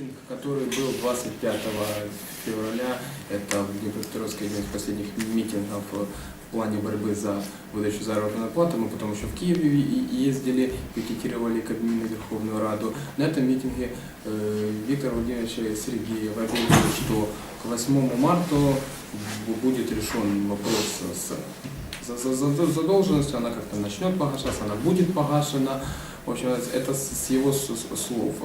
Митинг, который был 25 февраля, это в Днепропетровске один из последних митингов э, в плане борьбы за выдачу заработной платы. Мы потом еще в Киеве и- и ездили, пикетировали Кабмин и Верховную Раду. На этом митинге э, Виктор Владимирович Сергеев объявил, что к 8 марта бу- будет решен вопрос с за, за, за- задолженностью, она как-то начнет погашаться, она будет погашена. В общем, это с его слов.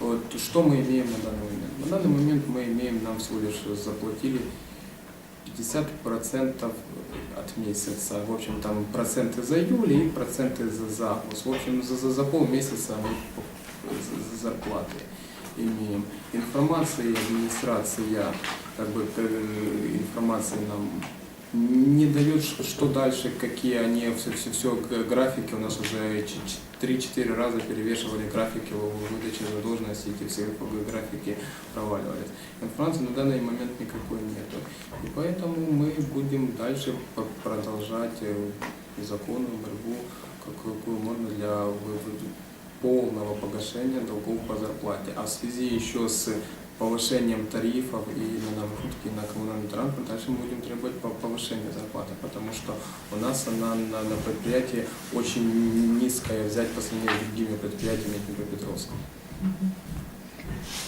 Вот, что мы имеем на данный момент? На данный момент мы имеем, нам всего лишь заплатили 50% от месяца. В общем, там проценты за июль и проценты за, август. В общем, за, за, за полмесяца мы зарплаты имеем. Информация и администрация, как бы э, информации нам не дает, ш- что дальше, какие они, все, все, все графики у нас уже ч- ч- 3-4 раза перевешивали графики в выдаче задолженности, эти все графики проваливались. Информации на данный момент никакой нету. И поэтому мы будем дальше продолжать э, законную борьбу, какую, можно для полного погашения долгов по зарплате. А в связи еще с повышением тарифов и на маршрутки, и на коммунальный транспорт, дальше мы будем требовать по- повышения зарплаты, потому что у нас она на, на предприятии очень низкая взять по сравнению с другими предприятиями Днепропетровска.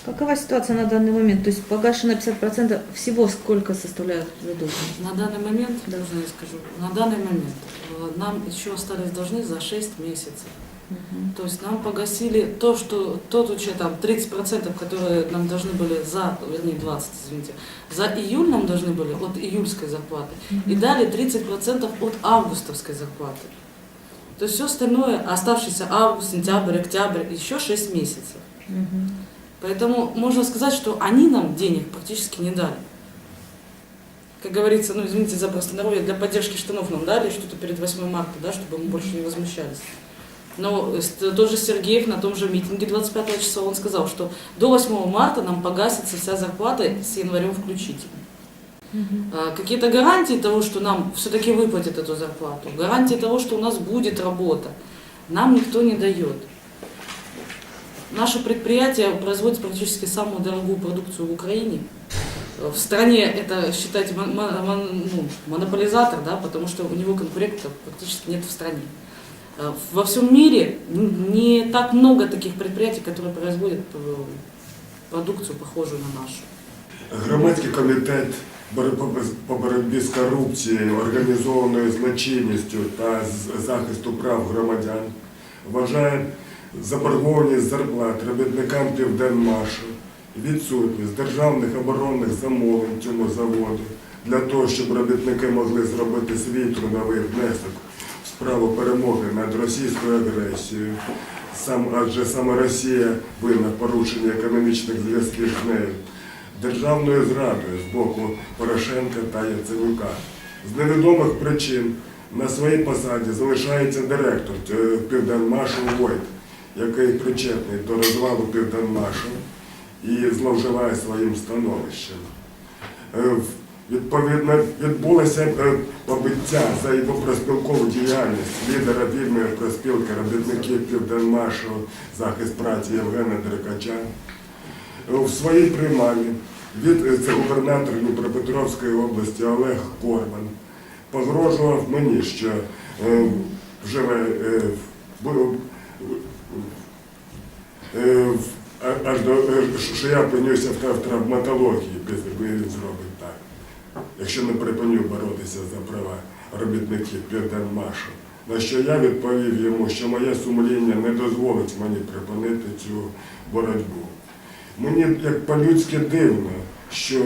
Какова ситуация на данный момент? То есть погашено 50% всего сколько составляет задолженность? На данный момент, Да. я скажу, на данный момент э, нам еще остались должны за 6 месяцев. То есть нам погасили то, что тот учет, там 30%, которые нам должны были за, вернее 20, извините, за июль нам должны были от июльской зарплаты. И дали 30% от августовской зарплаты. То есть все остальное, оставшийся август, сентябрь, октябрь, еще 6 месяцев. Поэтому можно сказать, что они нам денег практически не дали. Как говорится, ну извините за простонародье, для поддержки штанов нам дали что-то перед 8 марта, да, чтобы мы больше не возмущались. Но э, с- тот же Сергеев на том же митинге 25 числа он сказал, что до 8 марта нам погасится вся зарплата с январем включительно. А, Какие-то гарантии того, что нам все-таки выплатят эту зарплату, гарантии того, что у нас будет работа, нам никто не дает. Наше предприятие производит практически самую дорогую продукцию в Украине. Э, В стране это, считайте, мон- мон- мон- ну, монополизатор, да, потому что у него конкурентов практически нет в стране. Э, Во всем мире н- не так много таких предприятий, которые производят э, продукцію, похожу на нашу. Громадський комітет бор- по боротьбі з корупцією, організованою злочинністю та з- захисту прав громадян вважає заборгованість зарплат робітникам Південмашу, відсутність державних оборонних замовлень цьому заводу для того, щоб робітники могли зробити свій трудовий внесок в справу перемоги над російською агресією. Сам, адже саме Росія винна в порушенні економічних зв'язків з нею державною зрадою з боку Порошенка та Яценюка. З невідомих причин на своїй посаді залишається директор е, Південмашу Войт, який причетний до розвалу Південмашу і зловживає своїм становищем. Е, Відповідно, відбулося е, побиття за його проспілкову діяльність лідера вільної проспілки робітників Південмашу захист праці Євгена Деркача. В своїй приймальні від е, це губернатор Дніпропетровської області Олег Корбан погрожував мені, що е, е, е, а- аж до е, що я опинюся в травматології, він зробить якщо не припиню боротися за права робітників Південмашу. На що я відповів йому, що моє сумління не дозволить мені припинити цю боротьбу. Мені як по-людськи дивно, що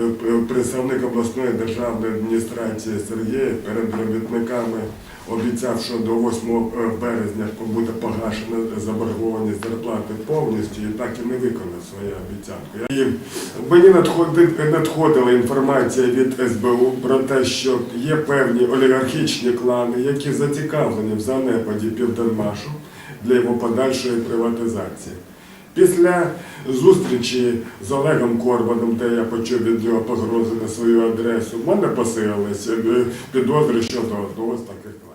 е, представник обласної державної адміністрації Сергій перед робітниками обіцяв, що до 8 березня буде погашена заборгованість зарплати повністю і так і не виконав свою обіцянку. І мені надходила інформація від СБУ про те, що є певні олігархічні клани, які зацікавлені в занепаді Південмашу для його подальшої приватизації. Після зустрічі з Олегом Корбаном, де я почув від нього погрози на свою адресу, в мене посилилися е, підозри щодо одного з таких.